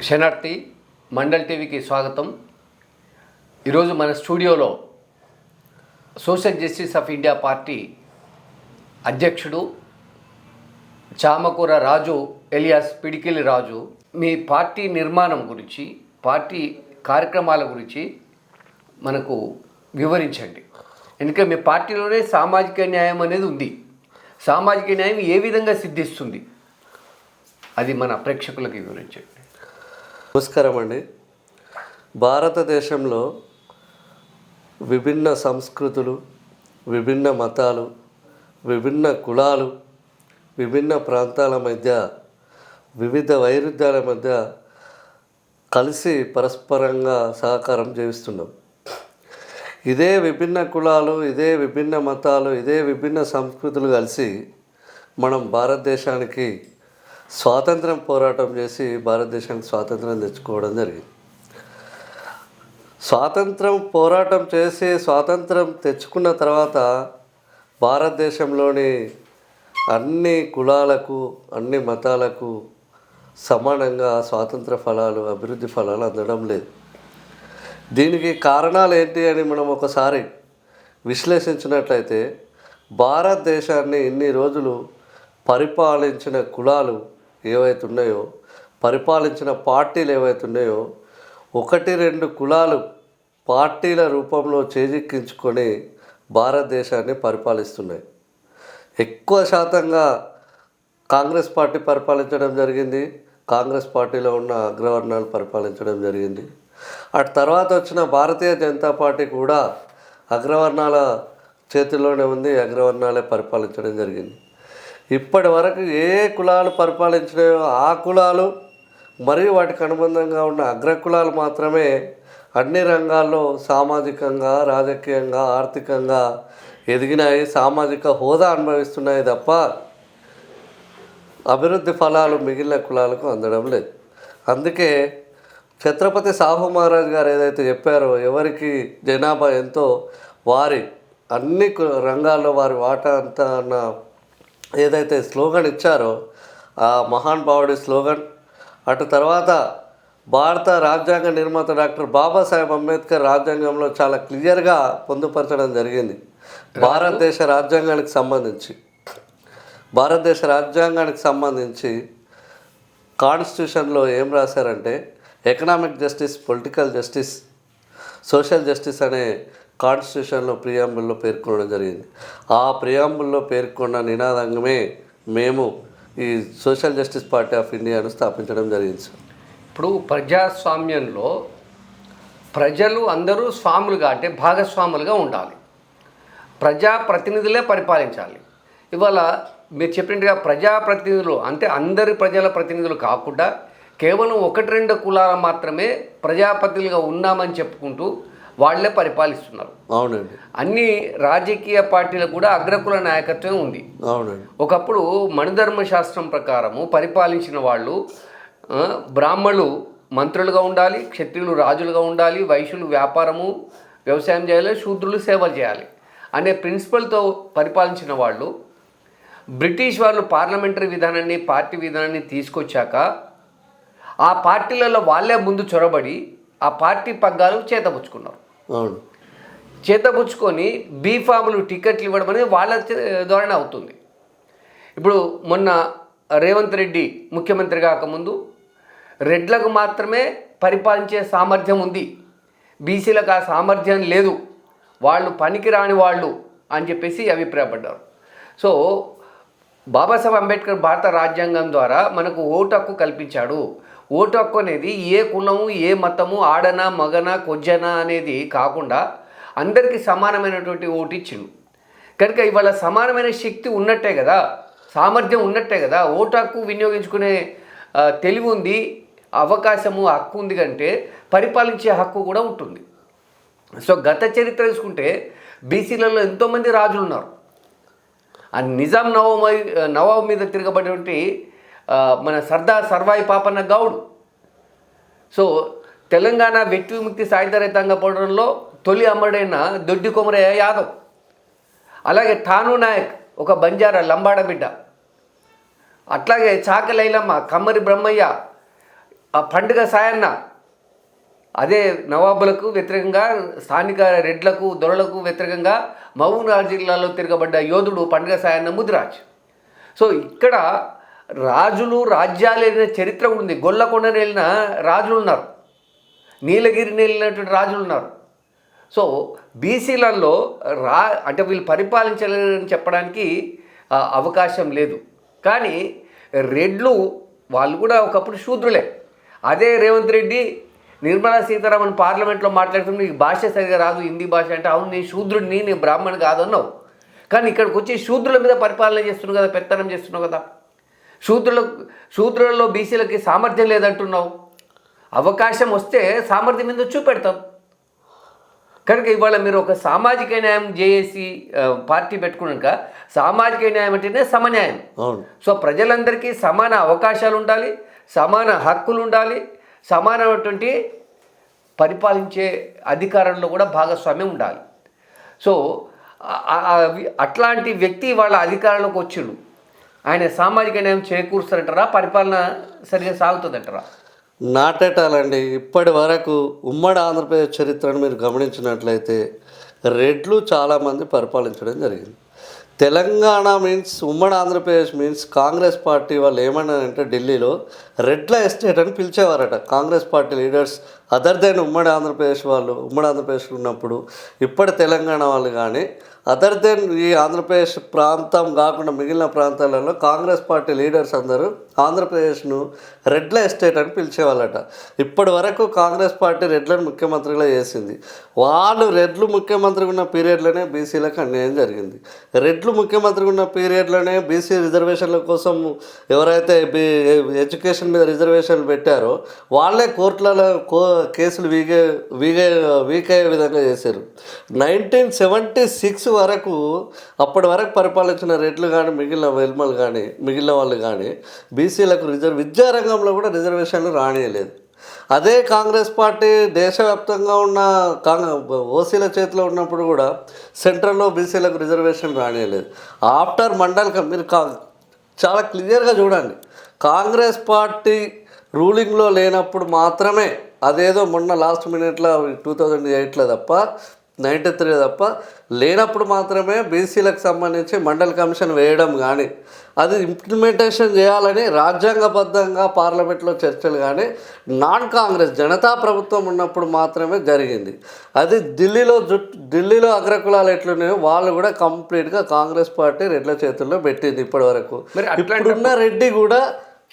శనార్థి మండల్ టీవీకి స్వాగతం. ఈరోజు మన స్టూడియోలో social justice of India party అధ్యక్షుడు చామకూర రాజు ఎలియాస్ పిడికిలి రాజు. మీ పార్టీ నిర్మాణం గురించి పార్టీ కార్యక్రమాల గురించి మనకు వివరించండి. ఎందుకంటే మీ పార్టీలోనే సామాజిక న్యాయం అనేది ఉంది. సామాజిక న్యాయం ఏ విధంగా సిద్ధిస్తుంది? అది మన ప్రేక్షకులకు వివరించండి. నమస్కారం అండి. భారతదేశంలో విభిన్న సంస్కృతులు విభిన్న మతాలు విభిన్న కులాలు విభిన్న ప్రాంతాల మధ్య వివిధ వైరుధ్యాల మధ్య కలిసి పరస్పరంగా సహకారం జీవిస్తున్నాం ఇదే విభిన్న కులాలు ఇదే విభిన్న మతాలు ఇదే విభిన్న సంస్కృతులు కలిసి మనం భారతదేశానికి స్వాతంత్రం పోరాటం చేసి భారతదేశానికి స్వాతంత్రం తెచ్చుకోవడం జరిగింది. స్వాతంత్రం పోరాటం చేసి స్వాతంత్రం తెచ్చుకున్న తర్వాత భారతదేశంలోని అన్ని కులాలకు అన్ని మతాలకు సమానంగా స్వాతంత్ర ఫలాలు అభివృద్ధి ఫలాలు అందడం లేదు. దీనికి కారణాలు ఏంటి అని మనం ఒకసారి విశ్లేషించినట్లయితే భారతదేశాన్ని ఇన్ని రోజులు పరిపాలించిన కులాలు ఏవైతే ఉన్నాయో పరిపాలించిన పార్టీలు ఏవైతే ఉన్నాయో ఒకటి రెండు కులాలు పార్టీల రూపంలో చేజిక్కించుకొని భారతదేశాన్ని పరిపాలిస్తున్నాయి. ఎక్కువ శాతంగా కాంగ్రెస్ పార్టీ పరిపాలించడం జరిగింది. కాంగ్రెస్ పార్టీలో ఉన్న అగ్రవర్ణాలు పరిపాలించడం జరిగింది. అటు తర్వాత వచ్చిన భారతీయ జనతా పార్టీ కూడా అగ్రవర్ణాల చేతిలోనే ఉంది అగ్రవర్ణాలే పరిపాలించడం జరిగింది. ఇప్పటి వరకు ఏ కులాలు పరిపాలించినాయో ఆ కులాలు మరియు వాటికి అనుబంధంగా ఉన్న అగ్రకులాలు మాత్రమే అన్ని రంగాల్లో సామాజికంగా రాజకీయంగా ఆర్థికంగా ఎదిగినాయి సామాజిక హోదా అనుభవిస్తున్నాయి తప్ప అభివృద్ధి ఫలాలు మిగిలిన కులాలకు అందడం లేదు. అందుకే ఛత్రపతి సాహు మహారాజ్ గారు ఏదైతే చెప్పారో ఎవరికి జనాభా ఎంతో వారి అన్ని కు- రంగాల్లో వారి వాటా అంతా అన్న ఏదైతే స్లోగన్ ఇచ్చారో ఆ మహాన్ భావుడి స్లోగన్ అటు తర్వాత భారత రాజ్యాంగ నిర్మాత డాక్టర్ బాబాసాహెబ్ అంబేద్కర్ రాజ్యాంగంలో చాలా క్లియర్గా పొందుపరచడం జరిగింది. భారతదేశ రాజ్యాంగానికి సంబంధించి. భారతదేశ రాజ్యాంగానికి సంబంధించి కాన్స్టిట్యూషన్లో ఏం రాశారంటే economic justice political justice social justice అనే కాన్స్టిట్యూషన్లో ప్రియాంబుల్లో పేర్కొనడం జరిగింది. ఆ ప్రియాంబుల్లో పేర్కొన్న నినాదంగమే మేము ఈ సోషల్ జస్టిస్ పార్టీ ఆఫ్ ఇండియాను స్థాపించడం జరిగింది సార్. ఇప్పుడు ప్రజాస్వామ్యంలో ప్రజలు అందరూ స్వాములుగా అంటే భాగస్వాములుగా ఉండాలి. ప్రజాప్రతినిధులే పరిపాలించాలి. ఇవాళ మీరు చెప్పినట్టుగా ప్రజాప్రతినిధులు అంటే అందరి ప్రజల ప్రతినిధులు కాకుండా కేవలం ఒకటి రెండు కులాల మాత్రమే ప్రజాప్రతినిధులుగా ఉన్నామని చెప్పుకుంటూ వాళ్ళే పరిపాలిస్తున్నారు. అవునండి. అన్ని రాజకీయ పార్టీలకు కూడా అగ్రకుల నాయకత్వం ఉంది. అవునండి. ఒకప్పుడు మణిధర్మ శాస్త్రం ప్రకారము పరిపాలించిన వాళ్ళు బ్రాహ్మణులు మంత్రులుగా ఉండాలి క్షత్రియులు రాజులుగా ఉండాలి వైశ్యులు వ్యాపారము వ్యవసాయం చేయాలి శూద్రులు సేవలు చేయాలి అనే ప్రిన్సిపల్తో పరిపాలించిన వాళ్ళు బ్రిటిష్ వాళ్ళు పార్లమెంటరీ విధానాన్ని పార్టీ విధానాన్ని తీసుకొచ్చాక ఆ పార్టీలలో వాళ్ళే ముందు చొరబడి ఆ పార్టీ పగ్గాలు చేతపుచ్చుకున్నారు అవును. చేతపుచ్చుకొని బీఫాములు టికెట్లు ఇవ్వడం అనేది వాళ్ళ ద్వారానే అవుతుంది. ఇప్పుడు మొన్న రేవంత్ రెడ్డి ముఖ్యమంత్రి కాకముందు రెడ్లకు మాత్రమే పరిపాలించే సామర్థ్యం ఉంది. బీసీలకు ఆ సామర్థ్యం లేదు. వాళ్ళు పనికి రాని వాళ్ళు అని చెప్పేసి అభిప్రాయపడ్డారు. సో బాబాసాహెబ్ అంబేద్కర్ భారత రాజ్యాంగం ద్వారా మనకు ఓటు హక్కు కల్పించాడు. ఓటు హక్కు అనేది ఏ కులము ఏ మతము ఆడన మగన కొజ్జన అనేది కాకుండా అందరికీ సమానమైనటువంటి ఓటు ఇచ్చిండు. కనుక ఇవాళ సమానమైన శక్తి ఉన్నట్టే కదా సామర్థ్యం ఉన్నట్టే కదా ఓటు హక్కు వినియోగించుకునే తెలివి ఉంది అవకాశము హక్కు ఉంది కంటే పరిపాలించే హక్కు కూడా ఉంటుంది. సో గత చరిత్ర తీసుకుంటే బీసీలలో ఎంతోమంది రాజులు ఉన్నారు. ఆ నిజాం నవాబు నవాబు మీద తిరగబడినటువంటి మన సర్దార్ సర్వాయి పాపన్న గౌడ్. సో తెలంగాణ వ్యక్తి విముక్తి సాయుధ రైతాంగ పోవడంలో తొలి అమరుడైన దొడ్డి కొమరయ్య యాదవ్. అలాగే తాను నాయక్ ఒక బంజారా లంబాడ బిడ్డ. అట్లాగే చాకలైలమ్మ కమ్మరి బ్రహ్మయ్య ఆ పండుగ సాయన్న అదే నవాబులకు వ్యతిరేకంగా స్థానిక రెడ్లకు దొరలకు వ్యతిరేకంగా మహబూబ్నగర్ జిల్లాలో తిరగబడ్డ యోధుడు పండుగ సాయన్న ముదిరాజ్. సో ఇక్కడ రాజులు రాజ్యాలు వెళ్ళిన చరిత్ర ఉంది గొల్లకొండను వెళ్ళిన రాజులు ఉన్నారు. నీలగిరిని వెళ్ళినటువంటి రాజులు ఉన్నారు. సో బీసీలలో రా అంటే వీళ్ళు పరిపాలించలేరని చెప్పడానికి అవకాశం లేదు. కానీ రెడ్లు వాళ్ళు కూడా ఒకప్పుడు శూద్రులే. అదే రేవంత్ రెడ్డి నిర్మలా సీతారామన్ పార్లమెంట్లో మాట్లాడుతున్న నీకు భాష సరిగా రాదు హిందీ భాష అంటే అవును నేను శూద్రుడిని నేను బ్రాహ్మణ్ కాదు అన్నావు. కానీ ఇక్కడికి వచ్చి శూద్రుల మీద పరిపాలన చేస్తున్నావు కదా పెత్తనం చేస్తున్నావు కదా. శూద్రుల శూద్రులలో బీసీలకి సామర్థ్యం లేదంటున్నావు. అవకాశం వస్తే సామర్థ్యం మీద చూపెడతాం కనుక ఇవాళ మీరు ఒక సామాజిక న్యాయం చేసి పార్టీ పెట్టుకున్నాక సామాజిక న్యాయం అంటేనే సమన్యాయం. అవును. సో ప్రజలందరికీ సమాన అవకాశాలు ఉండాలి సమాన హక్కులు ఉండాలి సమానమైనటువంటి పరిపాలించే అధికారంలో కూడా భాగస్వామ్యం ఉండాలి. సో అట్లాంటి వ్యక్తి వాళ్ళ అధికారంలోకి వచ్చిండు. ఆయన సామాజిక న్యాయం చేకూరుస్తారంటారా? పరిపాలన సరిగా సాగుతుందంటారా? నాటేటాలండి. ఇప్పటి వరకు ఉమ్మడి ఆంధ్రప్రదేశ్ చరిత్రను మీరు గమనించినట్లయితే రెడ్లు చాలామంది పరిపాలించడం జరిగింది. తెలంగాణ మీన్స్ ఉమ్మడి ఆంధ్రప్రదేశ్ మీన్స్ కాంగ్రెస్ పార్టీ వాళ్ళు ఏమన్నారంటే ఢిల్లీలో రెడ్ల ఎస్టేట్ అని పిలిచేవారట. Congress party leaders other than ఉమ్మడి ఆంధ్రప్రదేశ్ వాళ్ళు ఉమ్మడి ఆంధ్రప్రదేశ్ ఉన్నప్పుడు ఇప్పటి తెలంగాణ వాళ్ళు కానీ అదర్ దెన్ ఈ ఆంధ్రప్రదేశ్ ప్రాంతం కాకుండా మిగిలిన ప్రాంతాలలో కాంగ్రెస్ పార్టీ లీడర్స్ అందరూ ఆంధ్రప్రదేశ్ను రెడ్ల ఎస్టేట్ అని పిలిచేవాళ్ళట. ఇప్పటి వరకు కాంగ్రెస్ పార్టీ రెడ్లను ముఖ్యమంత్రిగా చేసింది. వాళ్ళు రెడ్లు ముఖ్యమంత్రిగా ఉన్న పీరియడ్లోనే బీసీలకు అన్యాయం జరిగింది. రెడ్లు ముఖ్యమంత్రిగా ఉన్న పీరియడ్లోనే బీసీ రిజర్వేషన్ల కోసం ఎవరైతే బీ ఎడ్యుకేషన్ మీద రిజర్వేషన్లు పెట్టారో వాళ్ళే కోర్టులలో కో కేసులు వీగే వీగే వీక్ అయ్యే విధంగా చేశారు. నైన్టీన్ సెవెంటీ సిక్స్ వరకు అప్పటి వరకు పరిపాలించిన రెడ్లు కానీ మిగిలిన వెల్మలు కానీ మిగిలిన వాళ్ళు కానీ బీసీలకు రిజర్వ్ విద్యారంగంలో కూడా రిజర్వేషన్లు రానియలేదు. అదే కాంగ్రెస్ పార్టీ దేశవ్యాప్తంగా ఉన్న కాంగ్రె ఓసీల చేతిలో ఉన్నప్పుడు కూడా సెంట్రల్లో బీసీలకు రిజర్వేషన్ రానియలేదు. ఆఫ్టర్ మండల్ మీరు కా చాలా క్లియర్గా చూడండి. కాంగ్రెస్ పార్టీ రూలింగ్లో లేనప్పుడు మాత్రమే అదేదో మొన్న లాస్ట్ మినిట్లో టూ థౌజండ్ ఎయిట్లో తప్ప నైంటీ త్రీ తప్ప లేనప్పుడు మాత్రమే బీసీలకు సంబంధించి మండల్ కమిషన్ వేయడం కానీ అది ఇంప్లిమెంటేషన్ చేయాలని రాజ్యాంగబద్ధంగా పార్లమెంట్లో చర్చలు కానీ నాన్ కాంగ్రెస్ జనతా ప్రభుత్వం ఉన్నప్పుడు మాత్రమే జరిగింది. అది ఢిల్లీలో జుట్టు ఢిల్లీలో అగ్రకులాలు ఎట్లున్నాయో వాళ్ళు కూడా కంప్లీట్గా కాంగ్రెస్ పార్టీ రెడ్ల చేతుల్లో పెట్టింది ఇప్పటి వరకు మరి అట్లాంటి ఇప్పుడున్న రెడ్డి కూడా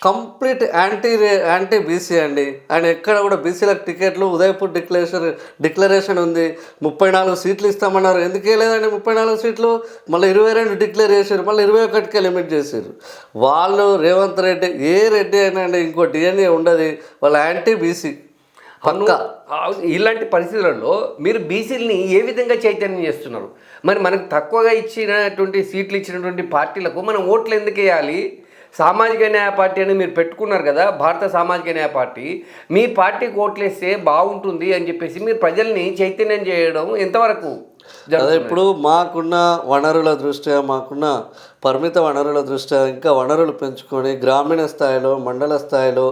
కంప్లీట్ యాంటీ యాంటీ బీసీ అండి. ఆయన ఎక్కడ కూడా బీసీలకు టికెట్లు ఉదయపూర్ డిక్లరేషన్ డిక్లరేషన్ ఉంది. ముప్పై నాలుగు సీట్లు ఇస్తామన్నారు. ఎందుకు లేదండి ముప్పై నాలుగు సీట్లు? మళ్ళీ ఇరవై రెండు డిక్లేర్ చేశారు. మళ్ళీ ఇరవై ఒకటికే లిమిట్ చేశారు. వాళ్ళు రేవంత్ రెడ్డి ఏ రెడ్డి అయినా అండి ఇంకో డిఎన్ఏ ఉండదు. వాళ్ళ యాంటీ బీసీ. ఇలాంటి పరిస్థితులలో మీరు బీసీలని ఏ విధంగా చైతన్యం చేస్తున్నారు? మరి మనకు తక్కువగా ఇచ్చినటువంటి సీట్లు ఇచ్చినటువంటి పార్టీలకు మనం ఓట్లు ఎందుకు వేయాలి? సామాజిక న్యాయ పార్టీ అని మీరు పెట్టుకున్నారు కదా భారత సామాజిక న్యాయ పార్టీ మీ పార్టీకి ఓట్లు వేస్తే బాగుంటుంది అని చెప్పేసి మీరు ప్రజల్ని చైతన్యం చేయడం ఎంతవరకు అదే? ఇప్పుడు మాకున్న వనరుల దృష్ట్యా మాకున్న పరిమిత వనరుల దృష్ట్యా ఇంకా వనరులు పెంచుకొని గ్రామీణ స్థాయిలో మండల స్థాయిలో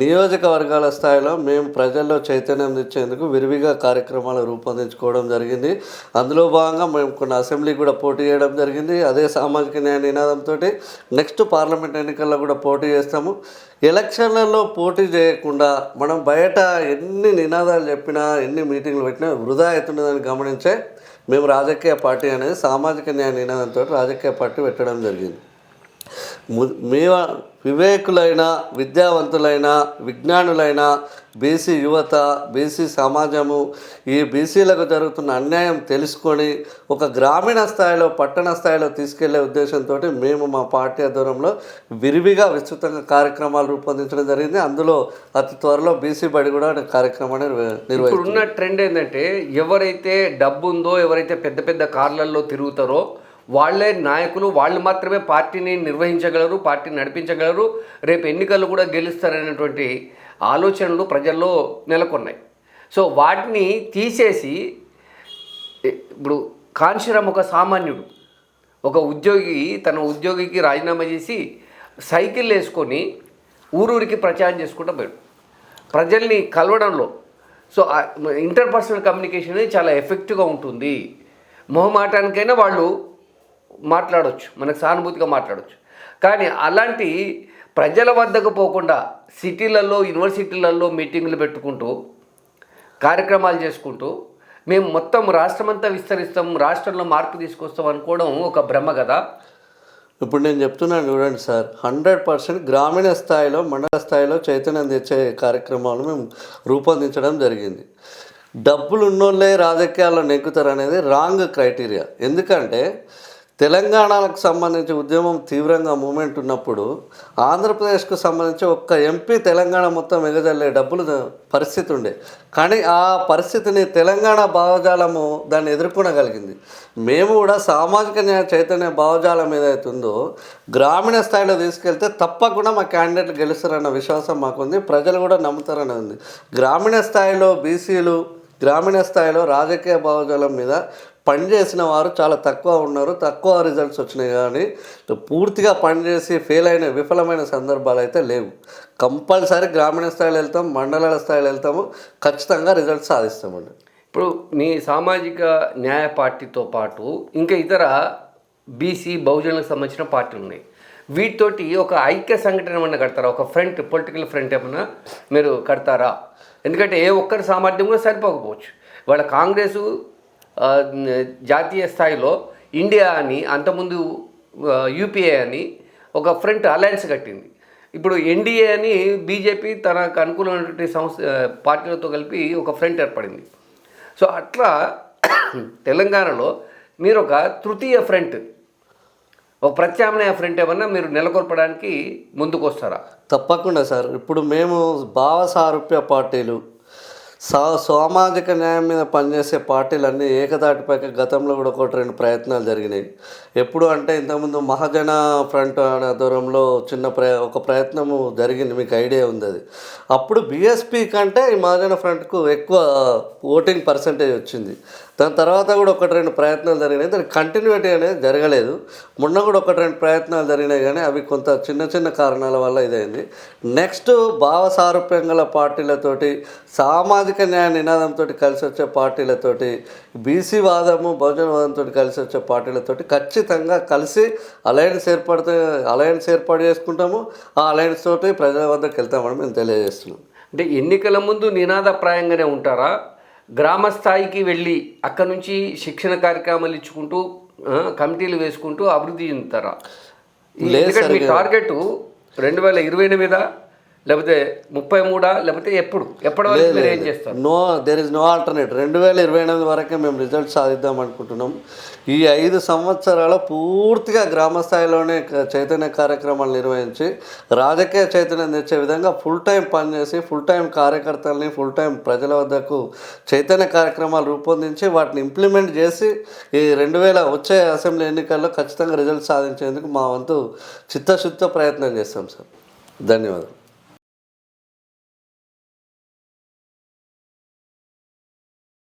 నియోజకవర్గాల స్థాయిలో మేము ప్రజల్లో చైతన్యం తెచ్చేందుకు విరివిగా కార్యక్రమాలు రూపొందించుకోవడం జరిగింది. అందులో భాగంగా మేము కొన్ని అసెంబ్లీ కూడా పోటీ చేయడం జరిగింది. అదే సామాజిక న్యాయ నినాదంతో నెక్స్ట్ పార్లమెంట్ ఎన్నికల్లో కూడా పోటీ చేస్తాము. ఎలక్షన్లలో పోటీ చేయకుండా మనం బయట ఎన్ని నినాదాలు చెప్పినా ఎన్ని మీటింగ్లు పెట్టినా వృధా అవుతున్నదని గమనించే మేము రాజకీయ పార్టీ అనేది సామాజిక న్యాయ నినాదంతో రాజకీయ పార్టీ పెట్టడం జరిగింది. ము- మీ వివేకులైన విద్యావంతులైన విజ్ఞానులైన బీసీ యువత బీసీ సమాజము ఈ బీసీలకు జరుగుతున్న అన్యాయం తెలుసుకొని ఒక గ్రామీణ స్థాయిలో పట్టణ స్థాయిలో తీసుకెళ్ళే ఉద్దేశంతో మేము మా పార్టీ ఆధ్వర్యంలో విరివిగా విస్తృతంగా కార్యక్రమాలు రూపొందించడం జరిగింది. అందులో అతి త్వరలో బీసీ బడి కూడా కార్యక్రమాన్ని నిర్వహిస్తున్న ట్రెండ్ ఏంటంటే ఎవరైతే డబ్బు ఉందో ఎవరైతే పెద్ద పెద్ద కార్లలో తిరుగుతారో వాళ్ళే నాయకులు వాళ్ళు మాత్రమే పార్టీని నిర్వహించగలరు పార్టీని నడిపించగలరు. రేపు ఎన్నికలు కూడా గెలుస్తారనేటువంటి ఆలోచనలు ప్రజల్లో నెలకొన్నాయి. సో వాటిని తీసేసి ఇప్పుడు కాంశీరామ్ ఒక సామాన్యుడు. ఒక ఉద్యోగి తన ఉద్యోగికి రాజీనామా చేసి సైకిల్ వేసుకొని ఊరూరికి ప్రచారం చేసుకుంటూ పోయాడు. ప్రజల్ని కలవడంలో సో ఇంటర్ పర్సనల్ కమ్యూనికేషన్ అనేది చాలా ఎఫెక్టివ్గా ఉంటుంది. మొహమాటానికైనా వాళ్ళు మాట్లాడవచ్చు మనకు సానుభూతిగా మాట్లాడవచ్చు కానీ అలాంటి ప్రజల వద్దకు పోకుండా సిటీలలో యూనివర్సిటీలలో మీటింగ్లు పెట్టుకుంటూ కార్యక్రమాలు చేసుకుంటూ మేము మొత్తం రాష్ట్రమంతా విస్తరిస్తాం రాష్ట్రంలో మార్పు తీసుకొస్తాం అనుకోవడం ఒక భ్రమ కదా? ఇప్పుడు నేను చెప్తున్నాను చూడండి సార్ హండ్రెడ్ పర్సెంట్ గ్రామీణ స్థాయిలో మండల స్థాయిలో చైతన్యం తెచ్చే కార్యక్రమాలు మేము రూపొందించడం జరిగింది. డబ్బులు ఉన్నోళ్ళే రాజకీయాల్లో నెక్కుతారు అనేది రాంగ్ క్రైటీరియా. ఎందుకంటే తెలంగాణకు సంబంధించి ఉద్యమం తీవ్రంగా మూమెంట్ ఉన్నప్పుడు ఆంధ్రప్రదేశ్కు సంబంధించి ఒక్క ఎంపీ తెలంగాణ మొత్తం ఎగజల్లే డబ్బులు పరిస్థితి ఉండే. కానీ ఆ పరిస్థితిని తెలంగాణ భావజాలము దాన్ని ఎదుర్కొనగలిగింది. మేము కూడా సామాజిక న్యాయ చైతన్య భావజాలం ఏదైతే ఉందో గ్రామీణ స్థాయిలో తీసుకెళ్తే తప్పకుండా మా క్యాండిడేట్లు గెలుస్తారన్న విశ్వాసం మాకుంది. ప్రజలు కూడా నమ్ముతారని ఉంది. గ్రామీణ స్థాయిలో బీసీలు గ్రామీణ స్థాయిలో రాజకీయ భావజాలం మీద పనిచేసిన వారు చాలా తక్కువ ఉన్నారు. తక్కువ రిజల్ట్స్ వచ్చినాయి కానీ పూర్తిగా పనిచేసి ఫెయిల్ అయిన విఫలమైన సందర్భాలు అయితే లేవు. కంపల్సరీ గ్రామీణ స్థాయిలో వెళ్తాం మండలాల స్థాయిలో వెళ్తాము. ఖచ్చితంగా రిజల్ట్స్ సాధిస్తామండి. ఇప్పుడు మీ సామాజిక న్యాయ పార్టీతో పాటు ఇంకా ఇతర బీసీ బహుజనులకు సంబంధించిన పార్టీలు ఉన్నాయి. వీటితోటి ఒక ఐక్య సంఘటన ఏమన్నా కడతారా? ఒక ఫ్రంట్ పొలిటికల్ ఫ్రంట్ ఏమన్నా మీరు కడతారా? ఎందుకంటే ఏ ఒక్కరి సామర్థ్యం కూడా సరిపోకపోవచ్చు. వాళ్ళ కాంగ్రెసు జాతీయ స్థాయిలో ఇండియా అని అంతకుముందు యూపీఏ అని ఒక ఫ్రంట్ అలయన్స్ కట్టింది. ఇప్పుడు ఎన్డీఏ అని బీజేపీ తనకు అనుకూలమైనటువంటి సంస్థ పార్టీలతో కలిపి ఒక ఫ్రంట్ ఏర్పడింది. సో అట్లా తెలంగాణలో మీరు ఒక తృతీయ ఫ్రంట్ ఒక ప్రత్యామ్నాయ ఫ్రంట్ ఏమన్నా మీరు నెలకొల్పడానికి ముందుకు వస్తారా తప్పకుండా సార్. ఇప్పుడు మేము భావ సారూప్య పార్టీలు సా సామాజిక న్యాయం మీద పనిచేసే పార్టీలన్నీ ఏకదాటిపైకి గతంలో కూడా ఒకటి రెండు ప్రయత్నాలు జరిగినాయి. ఎప్పుడు అంటే ఇంతకుముందు మహాజన ఫ్రంట్ అనే దూరంలో చిన్న ప్ర ఒక ప్రయత్నము జరిగింది మీకు ఐడియా ఉంది అది. అప్పుడు బీఎస్పీ కంటే ఈ మహాజన ఫ్రంట్కు ఎక్కువ ఓటింగ్ పర్సంటేజ్ వచ్చింది. దాని తర్వాత కూడా ఒకటి రెండు ప్రయత్నాలు జరిగినాయి. దాని కంటిన్యూటీ అనేది జరగలేదు. మొన్న కూడా ఒకటి రెండు ప్రయత్నాలు జరిగినాయి కానీ అవి కొంత చిన్న చిన్న కారణాల వల్ల ఇదైంది. నెక్స్ట్ భావ సారూప్యం గల పార్టీలతోటి సామాజిక న్యాయ నినాదంతో కలిసి వచ్చే పార్టీలతోటి బీసీ వాదము బహుజన వాదంతో కలిసి వచ్చే పార్టీలతోటి ఖచ్చితంగా కలిసి అలయన్స్ ఏర్పడితే అలయన్స్ ఏర్పాటు చేసుకుంటాము. ఆ అలయన్స్ తోటి ప్రజల వద్దకు వెళ్తామని మేము తెలియజేస్తున్నాం. అంటే ఎన్నికల ముందు నినాదప్రాయంగానే ఉంటారా? గ్రామ స్థాయికి వెళ్ళి అక్కడ నుంచి శిక్షణ కార్యక్రమాలు ఇచ్చుకుంటూ కమిటీలు వేసుకుంటూ అభివృద్ధి చెందుతారా. టార్గెట్ రెండు వేల ఇరవై ఎనిమిదా? లేకపోతే ముప్పై మూడా లేకపోతే ఎప్పుడు? ఎప్పటి వరకు మీరు ఏం చేస్తారు? No there is no alternate రెండు వేల ఇరవై ఎనిమిది వరకే మేము రిజల్ట్ సాధిద్దాం అనుకుంటున్నాం ఈ ఐదు సంవత్సరాల పూర్తిగా గ్రామ స్థాయిలోనే చైతన్య కార్యక్రమాలు నిర్వహించి రాజకీయ చైతన్యం తెచ్చే విధంగా ఫుల్ టైం పనిచేసి ఫుల్ టైం కార్యకర్తల్ని ఫుల్ టైం ప్రజల వద్దకు చైతన్య కార్యక్రమాలు రూపొందించి వాటిని ఇంప్లిమెంట్ చేసి ఈ రెండు వేల వచ్చే అసెంబ్లీ ఎన్నికల్లో ఖచ్చితంగా రిజల్ట్ సాధించేందుకు మా వంతు చిత్తశుద్ధ ప్రయత్నం చేస్తాం సార్. ధన్యవాదాలు.